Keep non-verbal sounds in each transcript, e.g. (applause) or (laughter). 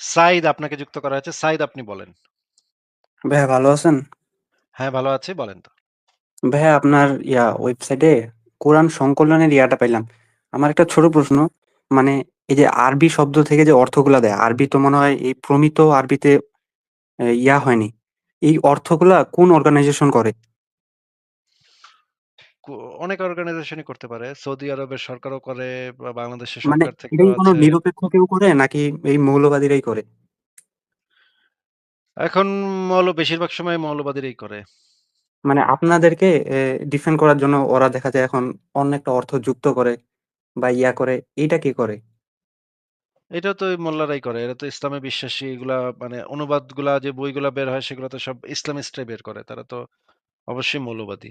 সাইদ আপনাকে যুক্ত করা হয়েছে। সাইদ আপনি বলেন। ভাইয়া ভালো আছেন? হ্যাঁ, ভালো আছি। বলেন তো। ভাইয়া আপনার ইয়া ওয়েবসাইটে কোরআন সংকলনের ইয়াটা পাইলাম। আমার একটা ছোট প্রশ্ন, মানে এই যে আরবি শব্দ থেকে যে অর্থগুলা দেয়, আরবি তো মনে হয় এই প্রমিত আরবিতে এ ইয়া হয়নি। এই অর্থগুলা কোন অর্গানাইজেশন করে? কো অনেক অর্গানাইজেশনই করতে পারে। সৌদি আরবের সরকারও করে বা বাংলাদেশের মানে সরকার এটা থেকেও কি কোন আছে। নিরপেক্ষ কেউ করে নাকি এই মৌলবাদীরাই করে? এখন মৌল বেশিরভাগ সময় মৌলবাদীরাই করে। মানে আপনাদেরকে এ ডিফেন্ড করার জন্য ওরা দেখা যায় এখন অন্য একটা অর্থ যুক্ত করে বা ইয়া করে, এইটা কে করে? এটা তো ওই মোল্লারাই করে। এরা তো ইসলামে বিশ্বাসী। এগুলা মানে অনুবাদগুলা যে বইগুলা বের হয় সেগুলা তো সব ইসলামিস্টরাই বের করে। তারা তো অবশ্যই মৌলবাদী।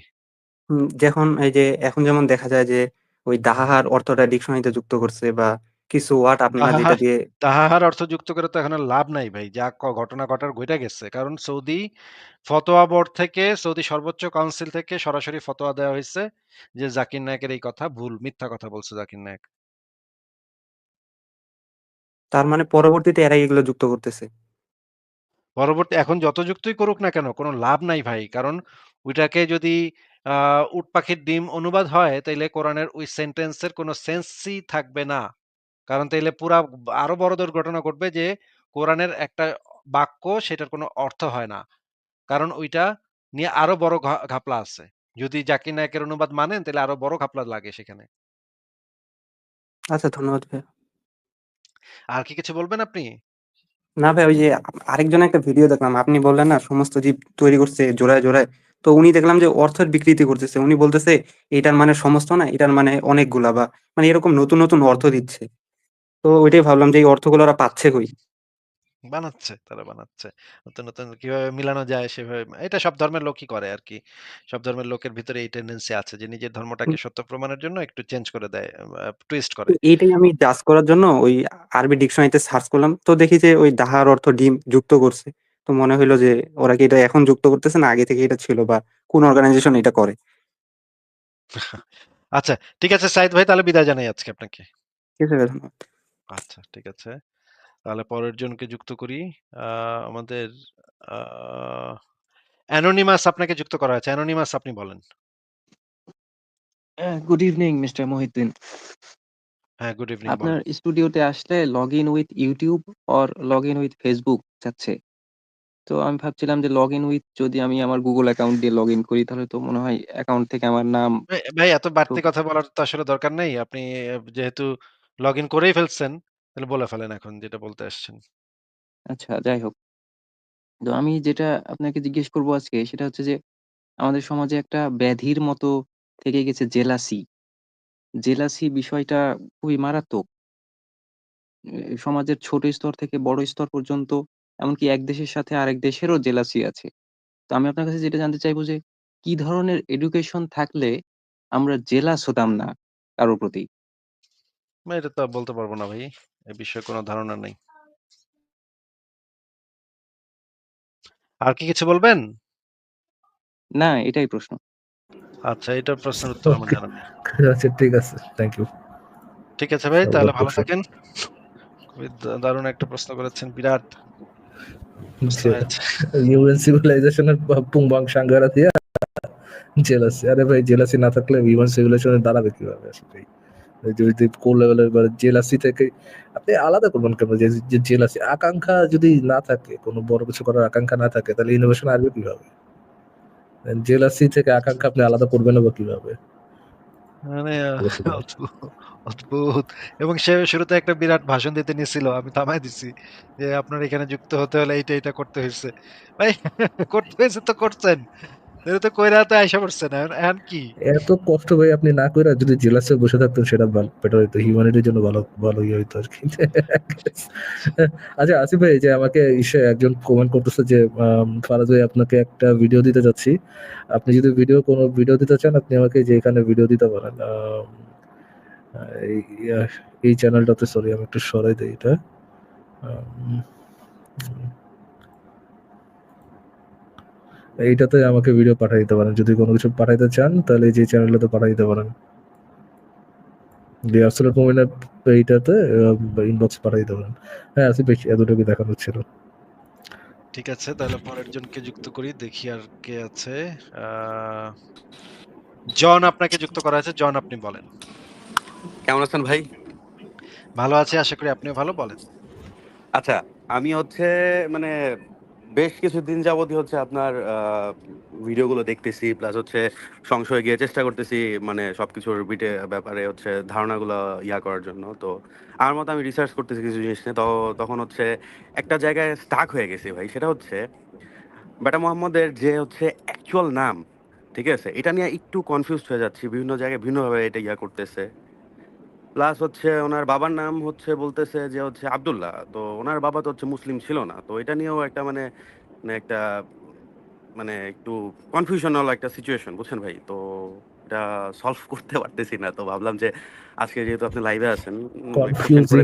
হুম, যখন এই যে এখন যেমন দেখা যায় যে ওই দাহাহার অর্থটা ডিকশনারিতে যুক্ত করছে বা কিছু ওয়ার্ড আপনারা যেটা দাহাহার দিয়ে দাহাহার অর্থ যুক্ত করে তো এখন আর লাভ নাই ভাই। যা ক ঘটনা ঘটার ঘইটা গেছে। কারণ সৌদি ফতোয়া বোর্ড থেকে সৌদি সর্বোচ্চ কাউন্সিল থেকে সরাসরি ফতোয়া দেওয়া হইছে যে জাকির নায়েকের এই কথা ভুল। মিথ্যা কথা বলছে জাকির নায়েক। তার মানে পরবর্তীতে এরাই এগুলো যুক্ত করতেছে। পরবর্তী এখন যত যুক্তই করুক না কেন কোনো লাভ নাই ভাই। কারণ ওইটাকে যদি উট পাখির ডিম অনুবাদ হয় তাইলে কোরআনের ওই সেন্টেন্সের কোনো সেন্সই থাকবে না। কারণ তাইলে পুরা আরও বড় দুর্ঘটনা ঘটবে যে কোরআনের একটা বাক্য সেটার কোনো অর্থ হয় না। কারণ ওইটা নিয়ে আরও বড় ঘাপলা আছে। যদি জাকির নায়েকের অনুবাদ মানেন তাহলে আরও বড় ঘাপলা লাগে সেখানে। আচ্ছা ধন্যবাদ ভাইয়া। আর কি কিছু বলবেন আপনি? না ভাই ওই যে আরেকজন একটা ভিডিও দেখলাম। আপনি বললেন না সমস্ত জীব তৈরি করছে জোড়ায়, জোড়ায়। তো উনি দেখলাম যে অর্থের বিকৃতি করতেছে। উনি বলতেছে এটার মানে সমস্ত না, এটার মানে অনেকগুলা বা মানে এরকম নতুন, নতুন অর্থ দিচ্ছে। তো ওইটাই ভাবলাম যে এই অর্থগুলো ওরা পাচ্ছে কই? বানাচ্ছে, তারা বানাচ্ছে। নতুন, নতুন কীভাবে মিলানো যায় সেভাবে এটা সব ধর্মের লোকই করে আর কি সব ধর্মের লোকের ভিতরে এই টেনডেন্সি আছে যে নিজের ধর্মটাকে সত্য প্রমাণের জন্য একটু চেঞ্জ করে দেয়, টুইস্ট করে। এইটাই আমি জাজ করার জন্য ওই আরবি ডিকশনারিতে সার্চ করলাম। তো দেখি যে ওই দাহার অর্থ ডিম যুক্ত করছে। তো মনে হইল যে ওরা কি এটা এখন যুক্ত করতেছে না আগে থেকে এটা ছিল বা কোন অর্গানাইজেশন এটা করে? (laughs) আচ্ছা, ঠিক আছে সাইদ ভাই তাহলে বিদায় জানাই আজকে আপনাকে। ঠিক আছে ধন্যবাদ। আচ্ছা, ঠিক আছে। তাহলে পরের জনকে যুক্ত করি। আমাদের অ্যানোনিমাস আপনাকে যুক্ত করা হয়েছে। অ্যানোনিমাস আপনি বলেন। হ্যাঁ, গুড ইভিনিং মিস্টার মহিউদ্দিন। হ্যাঁ, গুড ইভিনিং আপনার স্টুডিওতে আসলে login with YouTube or login with Facebook চাচ্ছে। তো আমি ভাবছিলাম যে লগইন উইথ যদি আমি আমার Google অ্যাকাউন্ট দিয়ে লগইন করি তাহলে তো মনে হয় অ্যাকাউন্ট থেকে আমার নাম ভাই ভাই এত বাড়তি কথা বলার তো আসলে দরকার নেই। আপনি যেহেতু লগইন করেই ফেলছেন, তাহলে বলে ফেলেন এখন যেটা বলতে আসছেন। আচ্ছা যাই হোক। তো আমি যেটা আপনাকে জিজ্ঞেস করব আজকে সেটা হচ্ছে যে আমাদের সমাজে একটা ব্যাধির মতো থেকে গেছে জেলাসি। জেলাসি বিষয়টা খুবই মারাত্মক। এ সমাজের ছোট স্তর থেকে বড় স্তর পর্যন্ত এমনকি এক দেশের সাথে আরেক দেশেরও জেলাসি আছে। তো আমি আপনার কাছে যেটা জানতে চাইব যে, কি ধরনের এডুকেশন থাকলে আমরা জেলাস হতাম না কারও প্রতি? না এটা তো বলতে পারব না ভাই। এ বিষয়ে কোন ধারণা নেই। আর কি কিছু বলবেন? না, এটাই প্রশ্ন। আচ্ছা, এটার প্রশ্নের উত্তর আমার ওকে। জানা নেই। (laughs) আচ্ছা ঠিক আছে। Thank you. ঠিক আছে ভাই, তাহলে ভালো থাকেন। খুবই দা দারুণ একটা প্রশ্ন করেছেন। বিরাট প্রশ্ন জি। হয়েছে। হিউম্যান সিভিলাইজেশন এর প পুংবাং সাঙ্গারা দিয়া জেলাসি। আরে ভাই জেলাসি না থাকলে হিউম্যান সিভিলাইজেশন দাঁড়াবে কীভাবে আসলেই? যদি কোর লেভেলের বা জেলাসি থেকে আপনি আলাদা করবেন কেন? যে জেলাসি আকাঙ্খা যদি না থাকে, কোন বড় কিছু করার আকাঙ্খা না থাকে তাহলে ইনোভেশন আসবে কীভাবে? জেলাসি থেকে আকাঙ্খা আপনি আলাদা করবেনও বা কীভাবে? মানে (laughs) অদ্ভুত, অদ্ভুত এবং সে শুরুতে একটা বিরাট ভাষণ দিতে নিয়েছিল আমি থামাই দিছি। যে আপনার এখানে যুক্ত হতে হলে এইটা, এইটা করতে হয়েছে ভাই (laughs) করতে হয়েছে তো করছেন। তো কইরা তো আইসা পড়ছেন। এখন এখন কি? এত কষ্ট ভাই আপনি না কইরা যদি জেলাসে বসে থাকতেন, সেটা বেটার হইতো। হিউম্যানিটির জন্য ভালো ভালো ইয়ে হইতো আরকি। আচ্ছা আসিফ ভাই যে আমাকে ইসে একজন কমেন্ট করতেছে যে ফারাজ ভাই, আপনাকে একটা ভিডিও দিতে যাচ্ছি। আপনি যদি ভিডিও কোন ভিডিও দিতে চান, আপনি আমাকে যে এখানে ভিডিও দিতে পারেন। এই চ্যানেলটাতে সরি আমি একটু সরাই দিই এটা। এইটাতে আমাকে ভিডিও পাঠায় দিতে পারেন। যদি কোনো কিছু পাঠাইতে চান তাহলে যে চ্যানেলটাতে পাঠায় দিতে পারেন। দিয়ে আসলে কমিনের এইটাতে ইনবক্স পাঠাই দেবেন হ্যাঁ আসিফ ভাই এতটুকু দেখানো ছিল। ঠিক আছে তাহলে পরের জনকে যুক্ত করি দেখি আর কে আছে। আহ, জন আপনাকে যুক্ত করা আছে। জন আপনি বলেন। কেমন আছেন ভাই? ভালো আছে আশা করি আপনিও ভালো বলেন। আচ্ছা আমি হচ্ছে মানে বেশ কিছুদিন যাবতই হচ্ছে আপনার ভিডিওগুলো দেখতেছি প্লাস হচ্ছে সংশয়ে গিয়ে চেষ্টা করতেছি মানে সবকিছুর বিটে ব্যাপারে হচ্ছে ধারণাগুলো ইয়া করার জন্য। তো আমার মতো আমি রিসার্চ করতেছি কিছু জিনিস নিয়ে, তো তখন হচ্ছে একটা জায়গায় স্টাক হয়ে গেছি ভাই, সেটা হচ্ছে বেটা মোহাম্মদের যে হচ্ছে অ্যাকচুয়াল নাম, ঠিক আছে? এটা নিয়ে একটু কনফিউজ হয়ে যাচ্ছি, বিভিন্ন জায়গায় বিভিন্নভাবে এটা ইয়া করতেছে। প্লাস হচ্ছে ওনার বাবার নাম হচ্ছে বলতেছে যে হচ্ছে আব্দুল্লাহ। তো ওনার বাবা তো হচ্ছে মুসলিম ছিল না। তো এটা নিয়েও একটা মানে মানে একটা মানে একটু কনফিউশনাল একটা সিচুয়েশন বুঝছেন ভাই? তো এটা সলভ করতে পারতেছি না। তো ভাবলাম যে আজকে যেহেতু আপনি লাইভে আছেন.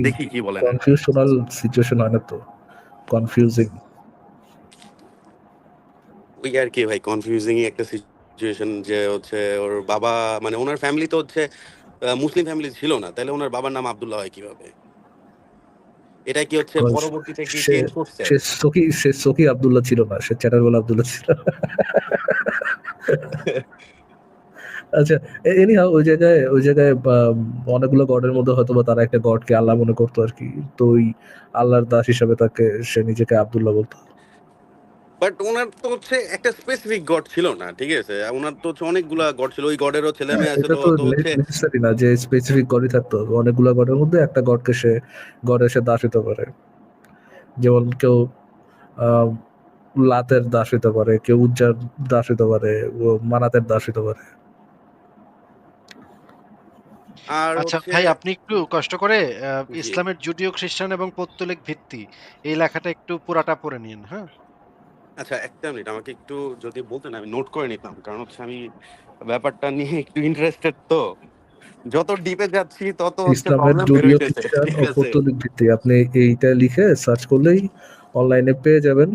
দেখি কি বলেন। কনফিউশনাল সিচুয়েশন হয় না তো। কনফিউজিং ওই আর কি ভাই কনফিউজিং একটা সিচুয়েশন যে হচ্ছে ওর বাবা মানে ওনার ফ্যামিলি তো হচ্ছে মুসলিম ফ্যামিলি ছিল না তাহলে ওনার বাবার নাম আব্দুল্লাহ হয় কীভাবে? এটা কি হচ্ছে পরবর্তীতে কি সে- চেঞ্জ করছে? সে সখি সে সখি আব্দুল্লাহ ছিল না সে আব্দুল্লাহ ছিল। আচ্ছা এনি ওই জায়গায় ওই জায়গায় অনেকগুলো গডের মধ্যে হয়তো বা তারা একটা গডকে আল্লাহ মনে করতো আর কি। তো ওই আল্লাহর দাস হিসাবে তাকে সে নিজেকে আব্দুল্লাহ বলতো। বাট ওনার তো হচ্ছে একটা স্পেসিফিক গড ছিল না ঠিক আছে? ওনার তো হচ্ছে অনেকগুলা গড ছিল। ওই গডেরও ছেলে মেয়ে আছে তো হচ্ছে না যে স্পেসিফিক গডই থাকতো। অনেকগুলো গডের মধ্যে একটা গডকে সে গড এসে দাস হতে পারে। যেমন কেউ লাতের দাস হতে পারে কেউ উজ্জার দাস হতে পারে ও মানাতের দাস হতে পারে। আর আচ্ছা ভাই আপনি একটু কষ্ট করে আহ, ইসলামের জুডিও খ্রিস্টান এবং পৌত্তলিক ভিত্তি এই লেখাটা একটু পুরাটা পড়ে নিন হ্যাঁ? আচ্ছা একটা মিনিট আমাকে একটু যদি বলতেন আমি নোট করে নিতাম। কারণ হচ্ছে আমি ব্যাপারটা নিয়ে একটু ইন্টারেস্টেড তো। যত ডিপে যাচ্ছি তত পৌত্তলিক ভিত্তি আপনি এইটা লিখে সার্চ করলেই অনলাইনে পেয়ে যাবেন।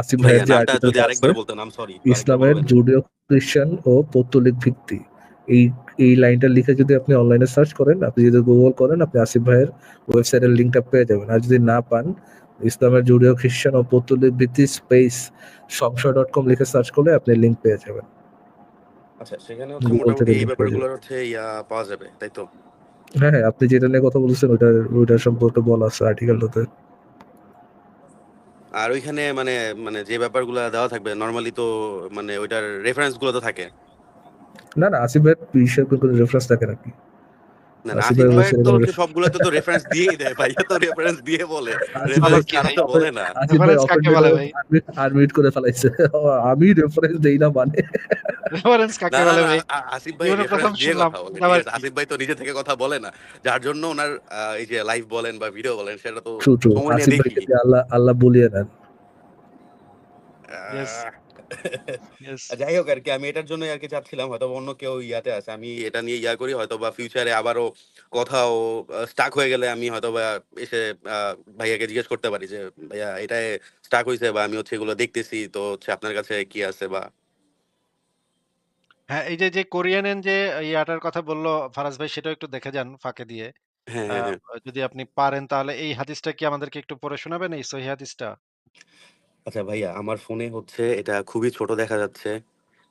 আসিফ ভাইয়া ভাইয়ের যে যদি আরেকবার বলতেন আম সরি ইসলামের জুডিও খ্রিস্টান ও পৌত্তলিক ভিত্তি এই এই লাইনটা লিখে যদি আপনি অনলাইনে সার্চ করেন আপনি যদি গুগল করেন আপনি আসিফ ভাইয়ের ওয়েবসাইটের লিঙ্কটা পেয়ে যাবেন। আর যদি না পান ইসলামের জুডিও খ্রিস্টান ও পৌত্তলিক ভিত্তি স্পেস সংশয় ডট কম লিখে সার্চ করলে আপনি লিঙ্ক পেয়ে যাবেন। আচ্ছা সেখানে হচ্ছে Google থেকে মোটামুটি এই ব্যাপারগুলোর হচ্ছে ইয়া পাওয়া যাবে তাই তো? হ্যাঁ হ্যাঁ আপনি যেটা নিয়ে কথা বলছেন ওইটার ওইটার সম্পর্কে বলা আছে আর্টিকেলটাতে আর ওইখানে মানে মানে যে ব্যাপারগুলো দেওয়া থাকবে নরমালি তো মানে ওইটার রেফারেন্সগুলো তো থাকে। না না আসিফ ভাইয়ের বিষয়ে কোনো রেফারেন্স থাকে নাকি? না আসিফ ভাই ভাইয়ের তো সবগুলোতে তো রেফারেন্স দিয়েই দেয় ভাইয়া তো রেফারেন্স দিয়ে বলে। রেফারেন্স ছাড়া তো বলে না। আসিফ কাকে বলে ভাই? আনমিউট করে ফেলাইছে। আমি রেফারেন্স দেই না মানে। রেফারেন্স কাকে না না বলে ভাই? আসিফ ভাই প্রথম শুনলাম, কথা বলে আবার ঠিক আছে? কি? আসিফ ভাই তো নিজে থেকে কথা বলে না যার জন্য ওনার আহ, এই যে লাইভ বলেন বা ভিডিও বলেন সেটা তো ট্রু ট্রু সময় নিয়ে দেখি। আল্লাহ আল্লাহ বলিয়ে Yes. যাই হোক আর কি আমি এটার জন্য আর কি চাচ্ছিলাম হয়তো অন্য কেউ ইয়াতে আছে আমি এটা নিয়ে ইয়া করি হয়তো বা ফিউচারে আবারও কোথাও স্টাক হয়ে গেলে আমি হয়তো বা এসে আহ, ভাইয়াকে জিজ্ঞেস করতে পারি যে ভাইয়া এটাই স্টাক হয়েছে বা আমি হচ্ছে এগুলো দেখতেছি তো হচ্ছে আপনার কাছে কি আছে বা? হ্যাঁ এই যে যে কোরিয়ানের যে ইয়াটার কথা বলল ফারাজ ভাই সেটাও একটু দেখে যান ফাঁকে দিয়ে। হ্যাঁ হ্যাঁ হ্যাঁ। যদি আপনি পারেন তাহলে এই হাদিসটা কি আমাদেরকে একটু পড়ে শোনাবেন এই সহি হাদিসটা? আচ্ছা ভাইয়া আমার ফোনে হচ্ছে এটা খুবই ছোট দেখা যাচ্ছে।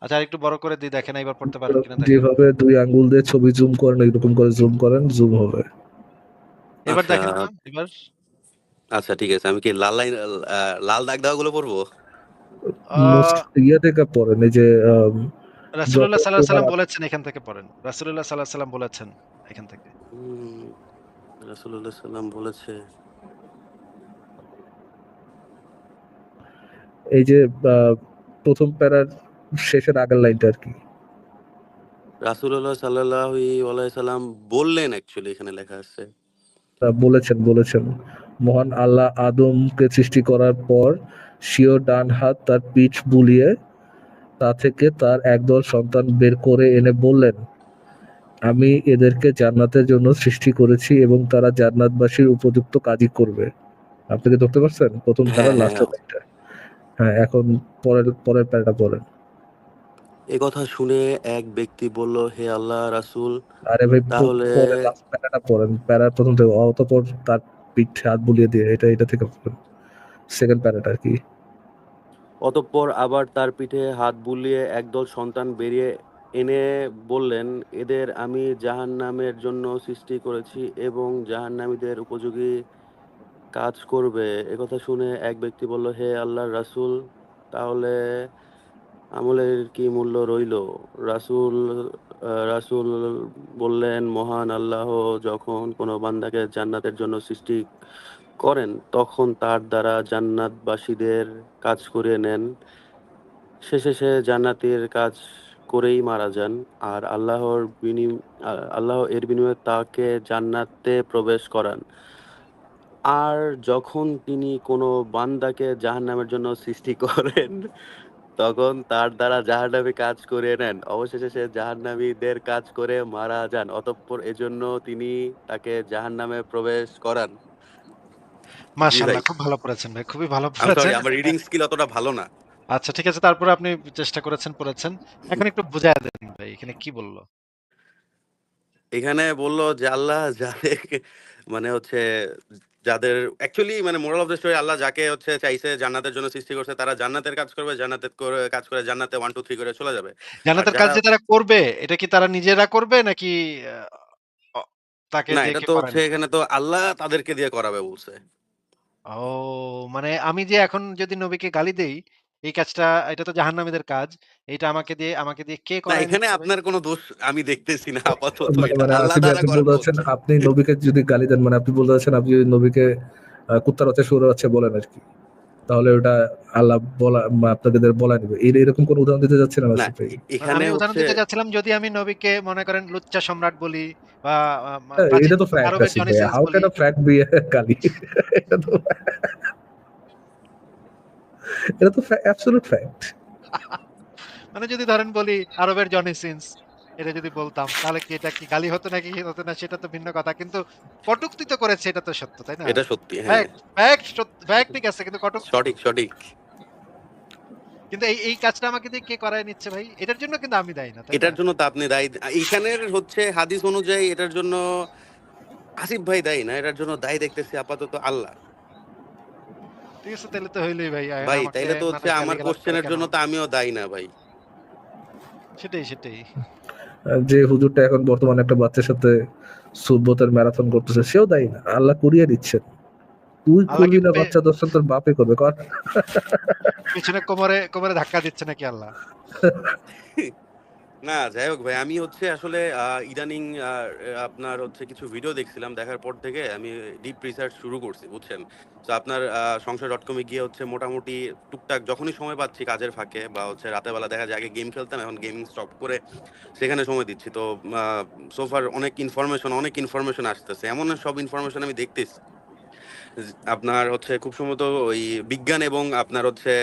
আচ্ছা একটু বড় করে দিয়ে দেখেন এবার পড়তে পারেন কিনা দেখেন। যেভাবে দুই আঙ্গুল দিয়ে ছবি জুম করেন এরকম করে জুম করেন জুম হবে। এবার আচ্ছা। দেখেন না এবার। আচ্ছা ঠিক আছে আমি কি লাল লাইন আহ, লাল দাগ দেওয়া গুলো পড়ব মোস্ট ইয়ে থেকে পড়েন এই যে আম, রাসূলুল্লাহ সাল্লাল্লাহু আলাইহি সাল্লাম বলেছেন এখান থেকে পড়েন। রাসূলুল্লাহ সাল্লাল্লাহু আলাইহি সাল্লাম বলেছেন এখান থেকে। হুম, রাসূলুল্লাহ সাল্লাম বলেছে। এই যে প্রথম প্যারার শেষের আগের লাইনটা আর কি। রাসূলুল্লাহ সাল্লাল্লাহু আলাইহি সাল্লাম বললেন অ্যাকচুয়ালি এখানে লেখা আছে। তা বলেছেন বলেছেন। মহান আল্লাহ আদমকে সৃষ্টি করার পর স্বীয় ডান হাত তার পিঠ বুলিয়ে তা থেকে তার একদল সন্তান বের করে এনে বললেন আমি এদেরকে জান্নাতের জন্য সৃষ্টি করেছি এবং তারা জান্নাতবাসীর উপযুক্ত কাজই করবে। আপনি কি ধরতে পারছেন? প্রথম হ্যাঁ প্যারা হ্যাঁ লাস্ট হ্যাঁ। লাইনটা। হ্যাঁ এখন পরের পরের প্যারাটা পড়েন একথা শুনে এক ব্যক্তি বলল, হে আল্লাহ রাসূল আরে ভাই তাহলে প্যারাটা পড়েন। প্যারা ১ম থেকে অতঃপর তার পিঠে হাত বুলিয়ে দিয়ে এটা, এটা থেকে। 2nd প্যারাটা আরকি। অতঃপর আবার তার পিঠে হাত বুলিয়ে একদল সন্তান বেরিয়ে এনে বললেন, এদের আমি জাহান্নামের জন্য সৃষ্টি করেছি এবং জাহান্নামীদের উপযোগী কাজ করবে। একথা শুনে এক ব্যক্তি বলল, হে আল্লাহর রাসূল তাহলে আমলের কি মূল্য রইল? রাসূল রাসূল বললেন, মহান আল্লাহ যখন কোন বান্দাকে জান্নাতের জন্য সৃষ্টি করেন, তখন তার দ্বারা জান্নাতবাসীদের কাজ করিয়ে নেন। শেষে সে জান্নাতের কাজ করেই মারা যান। আর আল্লাহর বিনি আল্লাহ এর বিনিময়ে তাকে জান্নাতে প্রবেশ করান। আর যখন তিনি কোন বান্দাকে জাহান্নামের জন্য সৃষ্টি (laughs) করেন, তখন তার দ্বারা জাহান্নামী কাজ করে নেন। অবশেষে সে জাহান্নামীদের কাজ করে মারা যান। অতঃপর এজন্য তিনি তাকে জাহান্নামে প্রবেশ করান। মাশাআল্লাহ খুব ভালো পড়েছেন ভাই। খুবই ভালো পড়েছেন। আমার রিডিং স্কিল অতটা ভালো না। আচ্ছা ঠিক আছে। তারপরে আপনি চেষ্টা করেছেন, পড়েছেন। এখন একটু বুঝায়া দেন ভাই এখানে কি বলল? এখানে বলল যে আল্লাহ যাদেরকে মানে হচ্ছে যাদের অ্যাকচুয়ালি মানে moral of the story Allah যাকে হচ্ছে চাইছে জান্নাতের জন্য সৃষ্টি করছে তারা জান্নাতের কাজ করবে, জান্নাতের করে কাজ করে জান্নাতে 1 2 3 করে চলে যাবে। জান্নাতের কাজ যে তারা করবে, এটা কি তারা নিজেরা করবে নাকি তাকে না এটা তো হচ্ছে এখানে তো আল্লাহ তাদেরকে দিয়ে করাবে বলছে। ও মানে আমি যে এখন যদি নবীকে গালি দেই, এই কাজটা এটা তো জাহান্নামীদের কাজ। এটা আমাকে দিয়ে আমাকে দিয়ে কে না করায় এখানে আপনার কোন দোষ আমি দেখতেছি না আপাতত। মানে মানে আল্লাহ আপনি করাবে বলতে চাচ্ছেন আপনি নবীকে যদি গালি দেন মানে আপনি বলতে চাচ্ছেন আপনি যদি নবীকে কুত্তার বাচ্চা, শুয়োরের বাচ্চা বলেন আরকি। তাহলে ওটা আল্লাহ বলা আপনাদের বলা নিবে। এর এরকম কোন উদাহরণ দিতে চাচ্ছিলেন না আসিফ ভাই? এ মানে এখানে আমি উদাহরণ দিতে চাচ্ছিলাম যদি আমি নবীকে মনে করেন লুচ্চা সম্রাট বলি বা হ্যাঁ, এটা তো fact how can a fact be a gaali? (laughs) এটা তো এটা তো অ্যাবসোলিউট ফ্যাক্ট। (laughs) মানে যদি ধরেন বলি আরবের জনি সিন্স এটা যদি বলতাম তাহলে কি এটা কি গালি হতো নাকি হতো না সেটা তো ভিন্ন কথা। কিন্তু কটূক্তি তো করেছে এটা তো সত্য, তাই না? এটা সত্যি হ্যাঁ। ফ্যাক্ট, ফ্যাক্ট ঠিক আছে কিন্তু কটূক্তি সঠিক, সঠিক। কিন্তু এই এই কাজটা আমাকে দিয়ে কে করায় নিচ্ছে ভাই? এটার জন্য কিন্তু আমি দায়ী না, এটার জন্য তো আপনি দায়ী আ এইখানের হচ্ছে হাদিস অনুযায়ী এটার জন্য আসিফ ভাই দায়ী না। এটার জন্য দায়ী দেখতেছি আপাতত আল্লাহ। আছে তাইলে তো হইলই ভাই। ভাই তাইলে তো হচ্ছে আমার কেন? জন্য তো আমিও দায়ী না ভাই। সেটাই, সেটাই। যে হুজুরটা এখন বর্তমানে একটা বাচ্চার সাথে সুববতের ম্যারাথন করতেছে সেও দায়ী না। আল্লাহ কুরিয়ে দিচ্ছেন। তুই করবি না বাচ্চা দর্শন তোর বাপে করবে কর। পেছনে কোমরে, কোমরে ধাক্কা দিচ্ছে নাকি আল্লাহ? (laughs) না, যাই হোক ভাই, আমি হচ্ছে আসলে ইদানিং আপনার হচ্ছে কিছু ভিডিও দেখছিলাম। দেখার পর থেকে আমি ডিপ রিসার্চ শুরু করছি, বুঝছেন? তো আপনার, আ সংশয়.com এ গিয়ে হচ্ছে মোটামুটি টুকটাক যখনই সময় পাচ্ছি কাজের ফাঁকে বা হচ্ছে রাতের বেলা দেখা যায়, আগে গেম খেলতাম, এখন গেমিং স্টপ করে সেখানে সময় দিচ্ছি। তো, আ সো ফার অনেক ইনফরমেশন অনেক ইনফরমেশন আসতেছে। এমন সব ইনফরমেশন আমি দেখতেছি আপনার হচ্ছে খুব সম্ভবত ওই বিজ্ঞান এবং আপনার হচ্ছে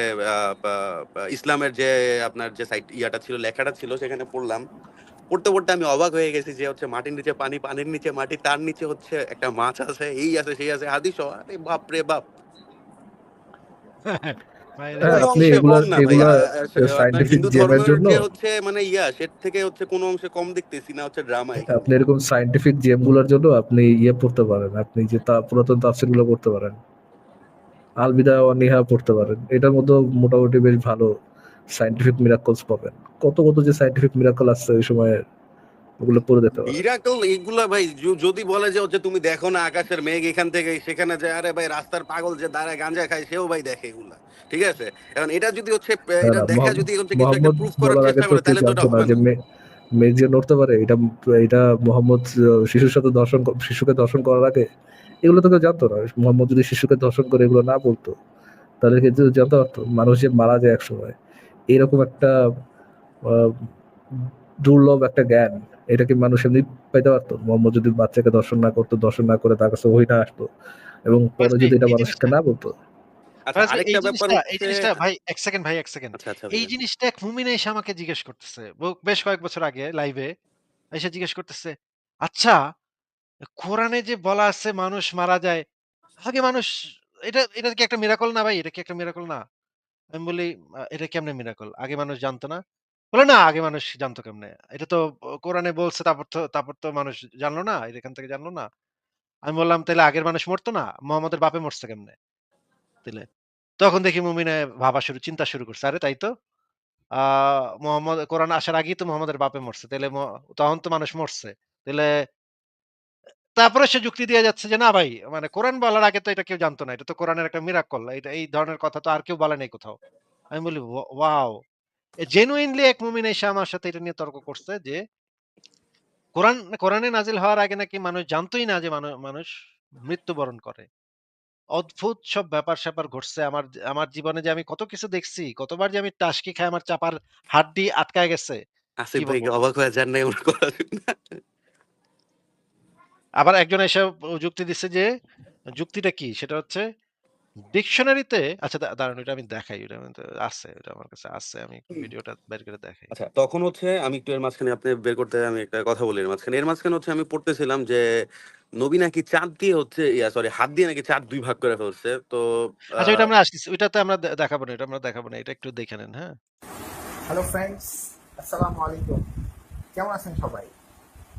ইসলামের যে আপনার যে সাইট ইয়াটা ছিল লেখাটা ছিল সেখানে পড়লাম। পড়তে, পড়তে আমি অবাক হয়ে গেছি যে হচ্ছে মাটির নিচে পানি, পানির নিচে মাটি, তার নিচে হচ্ছে একটা মাছ আছে, এই আছে, সেই আছে, হাদিস বাপরে বাপ! (laughs) হ্যাঁ, আপনি এগুলা। এগুলা সায়েন্টিফিক হিন্দু জেমের জন্য যে হচ্ছে মানে ইয়া সে থেকে হচ্ছে কোনো অংশে কম দেখতেছি না হচ্ছে ড্রামা আপনি এরকম সায়েন্টিফিক জেম জন্য আপনি ইয়ে পড়তে পারেন। আপনি যে তা পুরাতন তাফসীরগুলো পড়তে পারেন। আল বিদায়া নিহা পড়তে পারেন। এটার মধ্যেও মোটামুটি বেশ ভালো সায়েন্টিফিক মিরাকলস পাবেন। কত, কত যে সায়েন্টিফিক মিরাকল আসছে ওই সময়ে ওগুলো পড়ে পারেন। মিরাকল এগুলা ভাই যদি বলে যে হচ্ছে তুমি দেখো না আকাশের মেঘ এখান থেকে সেখানে যায় আরে ভাই রাস্তার পাগল যে দাঁড়ায় গাঁজা খায় সেও ভাই দেখে এগুলা। ঠিক আছে? এখন এটা যদি হচ্ছে এটা দেখা যদি হচ্ছে কিছু একটা প্রুফ করার চেষ্টা করে তাহলে তো হবে মেঘ যে নড়তে পারে এটা এটা মোহাম্মদ শিশুর সাথে দর্শন শিশুকে দর্শন করার আগে এগুলো তো কেউ জানতো না। মোহাম্মদ যদি শিশুকে দর্শন করে এগুলো না বলতো তাহলে কিন্তু জানতে পারত মানুষ যে মারা যায় একসময়। এরকম একটা দুর্লভ একটা জ্ঞান এটা কি মানুষ এমনি পাইতে পারত? মোহাম্মদ যদি বাচ্চাকে দর্শন না করতো, দর্শন না করে তার কাছে ওহী না আসতো এবং পরে যদি এটা মানুষকে না বলতো আচ্ছা এই জিনিসটা এই হচ্ছে জিনিসটা ভাই ১ সেকেন্ড ভাই ১ সেকেন্ড। আচ্ছা, আচ্ছা। জিনিসটা এক মুমিন এসে আমাকে জিজ্ঞেস করতেছে। বেশ কয়েক বছর আগে লাইভে এসে জিজ্ঞেস করতেছে, "আচ্ছা কোরআনে যে বলা আছে মানুষ মারা যায়, আগে মানুষ এটা এটা কি একটা মিরাকল না ভাই? এটা কি একটা মিরাকল না?" আমি বলি, "এটা কেমনে মিরাকল? আগে মানুষ জানতো না?" বলে না আগে মানুষ জানতো কেমনে? এটা তো কোরআনে বলছে তারপর তো তারপর তো মানুষ জানলো না? এখান থেকে জানলো না? আমি বললাম, "তাইলে আগের মানুষ মরতো না? মোহাম্মদের বাপে মরছে কেমনে? তাইলে?" তখন দেখি মুমিনে ভাবা শুরু চিন্তা শুরু করছে। আরে তাই তো। আ মোহাম্মদ কোরআন আসার আগেই তো মোহাম্মদের বাপে মরছে। তাইলে ম তখন তো মানুষ মরছে। তাইলে তারপরে সে যুক্তি দিয়ে যাচ্ছে যে, "না ভাই, মানে কোরআন বলার আগে তো এটা কেউ জানতো না। এটা তো কোরআনের একটা মিরাকল। এটা এই ধরনের কথা তো আর কেউ বলে নাই কোথাও।" আমি বলি, "ওয়া ওয়াও!" জেনুইনলি এক মুমিন এসে আমার সাথে এটা নিয়ে তর্ক করছে যে, কোরআন কোরআনে নাজিল হওয়ার আগে নাকি মানুষ জানতই না যে মানু মানুষ মৃত্যুবরণ করে। অদ্ভুত সব ব্যাপার-স্যাপার ঘটছে। আমার আমার জীবনে যে আমি কত কিছু দেখছি, কতবার যে আমি টাসকি খাই আমার চাপার হাড্ডি আটকায় গেছে। অবাক হয়ে যান নাই? আবার একজন এসে যুক্তি দিচ্ছে যে, যুক্তিটা কি? সেটা হচ্ছে ডিকশনারিতে আচ্ছা দা দাঁড়ান ওইটা আমি দেখাই। আমি তো আছে। ওইটা আমার কাছে আছে। আমি একটু ভিডিওটা বের করে দেখাই। আচ্ছা তখন হচ্ছে আমি একটু এর মাঝখানে আপনি বের করতে আমি একটা কথা বলি এর মাঝখানে। এর মাঝখানে হচ্ছে আমি পড়তেছিলাম যে নবী নাকি চাঁদ দিয়ে হচ্ছে ইয়া সরি হাত দিয়ে নাকি চাঁদ ২ ভাগ করে ফেলছে। তো আচ্ছা ওইটা আমরা আসতেছি। ওইটাতে আমরা দে দেখাবো না। এটা আমরা দেখাবো না। এটা একটু দেখে নেন, হ্যাঁ? হ্যালো ফ্রেন্ডস আসসালামু আলাইকুম কেমন আছেন সবাই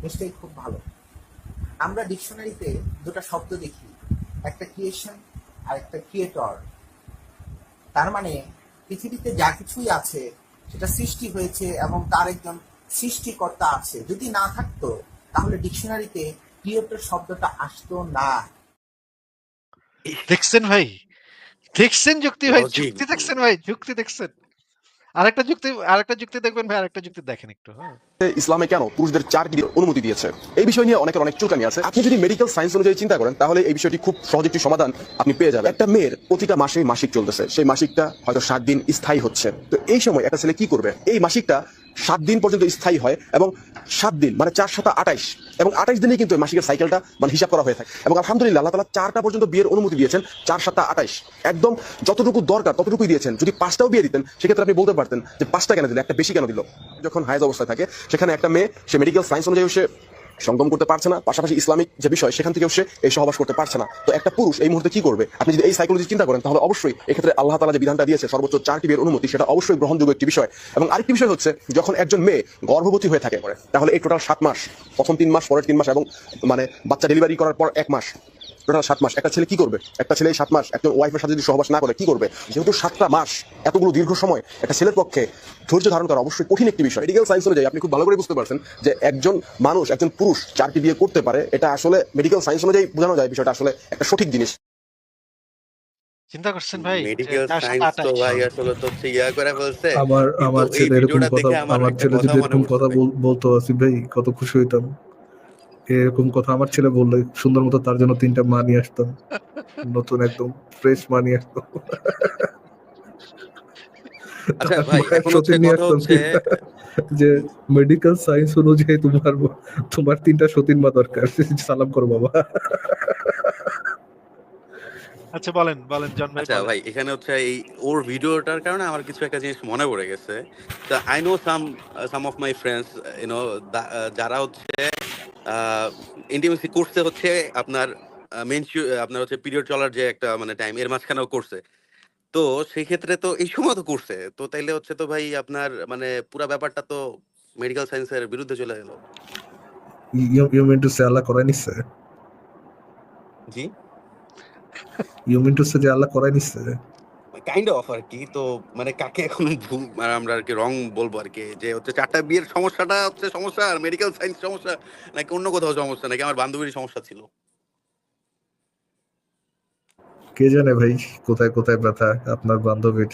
নিশ্চয়ই খুব ভালো আমরা ডিকশনারিতে দুটো শব্দ দেখি একটা ক্রিয়েশন আর একটা ক্রিয়েটর তার মানে পৃথিবীতে যা কিছুই আছে সেটা সৃষ্টি হয়েছে এবং তার একজন সৃষ্টিকর্তা আছে যদি না থাকতো তাহলে ডিকশনারিতে ক্রিয়েটর শব্দটা আসতো না দেখছেন ভাই? দেখছেন যুক্তি ভাই? যুক্তি দেখছেন ভাই? যুক্তি দেখছেন? আরেকটা যুক্তি আরেকটা যুক্তি দেখবেন ভাই আরেকটা যুক্তি দেখেন একটু, হ্যাঁ? ইসলামে কেন পুরুষদের চার ডিগ্রির অনুমতি দিয়েছে? এই বিষয় নিয়ে অনেকের অনেক চুলকানি আছে। আপনি যদি মেডিকেল সায়েন্স অনুযায়ী চিন্তা করেন তাহলে এই বিষয়টি খুব সহজ একটি সমাধান আপনি পেয়ে যাবেন। একটা মেয়ের প্রতিটা মাসেই মাসিক চলতেছে। সেই মাসিকটা হয়তো সাত দিন স্থায়ী হচ্ছে। তো এই সময় একটা ছেলে কি করবে? এই মাসিকটা সাত দিন পর্যন্ত স্থায়ী হয় এবং সাত দিন মানে চার সাতা আঠাইশ, এবং আঠাইশ দিনে কিন্তু মাসিকের সাইকেলটা মানে হিসাব করা হয়ে থাকে। এবং আলহামদুলিল্লাহ, আল্লাহ তালা চারটা পর্যন্ত বিয়ের অনুমতি দিয়েছেন, চার সাতটা আঠাইশ। একদম যতটুকু দরকার, ততটুকুই দিয়েছেন। যদি পাঁচটাও বিয়ে দিতেন, সেক্ষেত্রে আপনি বলতে পারতেন যে পাঁচটা কেন দিল একটা বেশি কেন দিল? যখন হায়েজ অবস্থায় থাকে, সেখানে একটা মেয়ে, সে মেডিকেল সায়েন্স অনুযায়ী সে সঙ্গম করতে পারছে না, পাশাপাশি ইসলামিক যে বিষয়, সেখান থেকেও সে এই সহবাস করতে পারছে না। তো একটা পুরুষ এই মুহূর্তে কি করবে? আপনি যদি এই সাইকোলজি চিন্তা করেন, তাহলে অবশ্যই এক্ষেত্রে আল্লাহ তালা যে বিধানটা দিয়েছে, সর্বোচ্চ চারটি বিয়ের অনুমতি, সেটা অবশ্যই গ্রহণযোগ্য একটি বিষয়। এবং আরেকটি বিষয় হচ্ছে, যখন একজন মেয়ে গর্ভবতী হয়ে থাকে, তাহলে এই টোটাল সাত মাস, প্রথম তিন মাস, পরের তিন মাস, এবং মানে বাচ্চা ডেলিভারি করার পর এক মাস টোটাল সাত মাস একটা ছেলে কি করবে একটা ছেলে সাত মাস একজন ওয়াইফের সাথে যদি সহবাস না করে কি করবে যেহেতু সাতটা মাস এতগুলো দীর্ঘ সময় একটা ছেলের পক্ষে ধৈর্য ধারণ করা অবশ্যই কঠিন একটি বিষয় মেডিকেল সায়েন্স অনুযায়ী আপনি খুব ভালো করে বুঝতে পারছেন যে একজন মানুষ একজন পুরুষ চারটি বিয়ে করতে পারে এটা আসলে মেডিকেল সায়েন্স অনুযায়ী বোঝানো যায় বিষয়টা আসলে একটা সঠিক জিনিস চিন্তা করছেন ভাই? মেডিকেল সায়েন্স তো ভাই আসলে তো হচ্ছে ইয়া করে ফেলছে। আমার আমার ছেলে এরকম কথা আমার ছেলে যদি এরকম কথা। বলতো আসিফ ভাই কত খুশি হইতাম এরকম কথা আমার ছেলে বললে সুন্দর মতো তার জন্য তিনটা মা নিয়ে আসতাম নতুন একদম ফ্রেশ মা নিয়ে আসতাম আচ্ছা যে মেডিকেল সায়েন্স অনুযায়ী তোমার তোমার তিনটা সতীন মা দরকার। সালাম করো বাবা। আচ্ছা বলেন, বলেন জন ভাই আচ্ছা ভাই এখানে হচ্ছে এই ওর ভিডিওটার কারণে আমার কিছু একটা জিনিস মনে পড়ে গেছে। তা I know some some of my friends you know যারা হচ্ছে ইন্টিমেসি করছে হচ্ছে আপনার মেন আপনার হচ্ছে পিরিয়ড চলার যে একটা মানে টাইম এর মাঝখানেও করছে তো সেই ক্ষেত্রে তো এই সময় তো করছে তো তাইলে হচ্ছে তো ভাই আপনার মানে পুরা ব্যাপারটা তো মেডিকেল সায়েন্সের বিরুদ্ধে চলে গেল। You you mean to say Allah করাই নিচ্ছে জি। যে আল্লাহ করাই নিচ্ছে কাইন্ড অফ আর কি তো মানে কাকে এখন মানে আমরা আর কি রং বলব আর কি যে হচ্ছে চারটা বিয়ের সমস্যাটা হচ্ছে সমস্যা আর মেডিকেল সায়েন্স সমস্যা নাকি অন্য কোথাও সমস্যা নাকি আমার বান্ধবীর সমস্যা ছিল। কে জানে ভাই কোথায় কোথায় ব্যথা আপনার বান্ধবীর?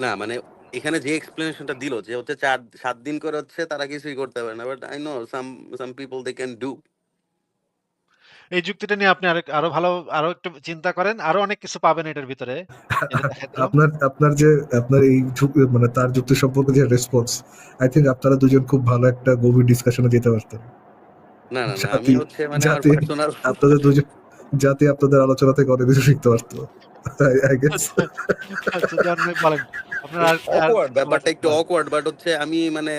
না মানে এখানে যে এক্সপ্লেনেশনটা দিল যে হচ্ছে চার সাত দিন করে হচ্ছে তারা কিছুই করতে পারে না but I know some some people they can do এই যুক্তিটা নিয়ে আপনি আরেক আরও ভালো আরও একটু চিন্তা করেন। আরও অনেক কিছু পাবেন এটার ভিতরে। আপনার আপনার যে আপনার এই মানে তার যুক্তি সম্পর্কে যে রেসপন্স আই থিঙ্ক আপনারা দুজন খুব ভালো একটা গভীর ডিসকাশনে যেতে পারতেন। না না না আমি জাতি হচ্ছে মানে আপনাদের দুজন জাতি আপনাদের আলোচনা থেকে অনেক কিছু শিখতে পারতো। আচ্ছা অকওয়ার্ড ব্যাপারটা একটু অকওয়ার্ড বাট হচ্ছে আমি মানে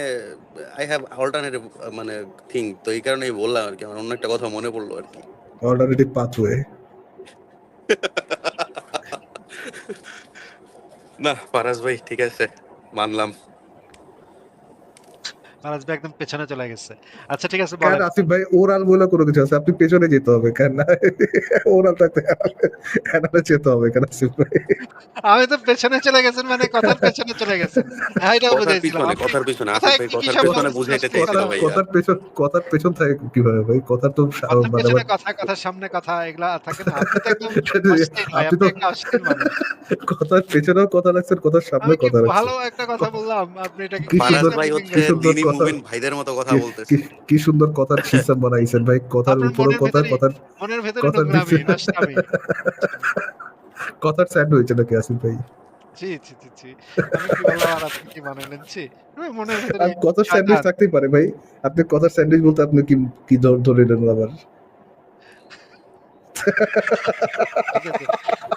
আই হ্যাভ অল্টারনেটিভ মানে থিং তো এই কারণেই বললাম আর কি আমার অন্য একটা কথা মনে পড়ল আর কি। অল্টারনেটিভ পাথওয়ে (laughs) না পারাস ভাই ঠিক আছে মানলাম। ফারাজ ভাই একদম পেছনে চলে গেছে। আচ্ছা ঠিক আছে। আসিফ ভাই ওরাল বলে কোনো কিছু আছে আপনি পেছনে যেতে হবে কেন না ওরাল থাকতে এনারে যেতে হবে কেন আসিফ ভাই আমি তো পেছনে চলে গেছেন মানে কথার পেছনে চলে গেছেন। হ্যাঁ, এটা বুঝাইছিলাম। কথার পিছনে আসিফ ভাই কি কি কথার পিছনে বুঝাইতে কথার পেছন কথার পেছন থাকে কীভাবে ভাই কথার তো মানে কথা, কথার সামনে কথা এগুলা থাকে না। আপনি তো (laughs) ভাই। কথার পেছনেও কথা রাখছেন কথার সামনে কথা রাখছেন ভালো একটা কথা বললাম, আপনি এটাকে কি কি সুন্দর ভাই হচ্ছে মুমিন ভাইদের মতো কথা কি- সুন্দর কথার সিস্টেম বানাইছেন ভাই। কথার কথা কথার মনের ভেতরে কথার নোংরামি, নিচে (laughs) কথার স্যান্ড হয়েছে নাকি আসিফ ভাই? জি জি জি জি আমি কি বললাম আর আপনি কি মানে মনের ভেতরে কথার স্যান্ডউইচ। থাকতেই পারে ভাই। আপনি কথার স্যান্ডউইচ বলতে আপনি কি কি ধর- ধরে নেন আবার?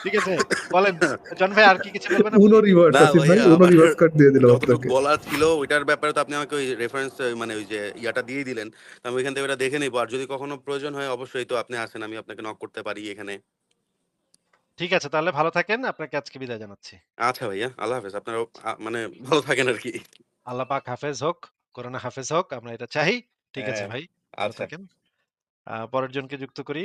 ঠিক আছে, বলেন জন ভাই আর কি কিছু বলবেন উনো রিভার্স আসিফ ভাই উনো রিভার্স কার্ড দিয়ে দিলাম আপনাকে বলার ছিল ওইটার ব্যাপারে তো আপনি আমাকে ওই রেফারেন্স মানে ওই যে ইয়াটা দিয়ে দিলেন আমি ওইখান থেকে ওটা দেখে নিবো আর যদি কখনো প্রয়োজন হয় অবশ্যই তো আপনি আসেন আমি আপনাকে নক করতে পারি এখানে ঠিক আছে তাহলে ভালো থাকেন। আপনাকে আজকে বিদায় জানাচ্ছি। আচ্ছা ভাইয়া আল্লাহ হাফেজ আপনারা মানে ভালো থাকেন আর কি আল্লাহ পাক হাফেজ হোক, করোনা হাফেজ হোক। আমরা এটা চাই। ঠিক আছে হ্যাঁ, ভাই। ভালো আচ্ছা থাকেন। পরের জনকে যুক্ত করি।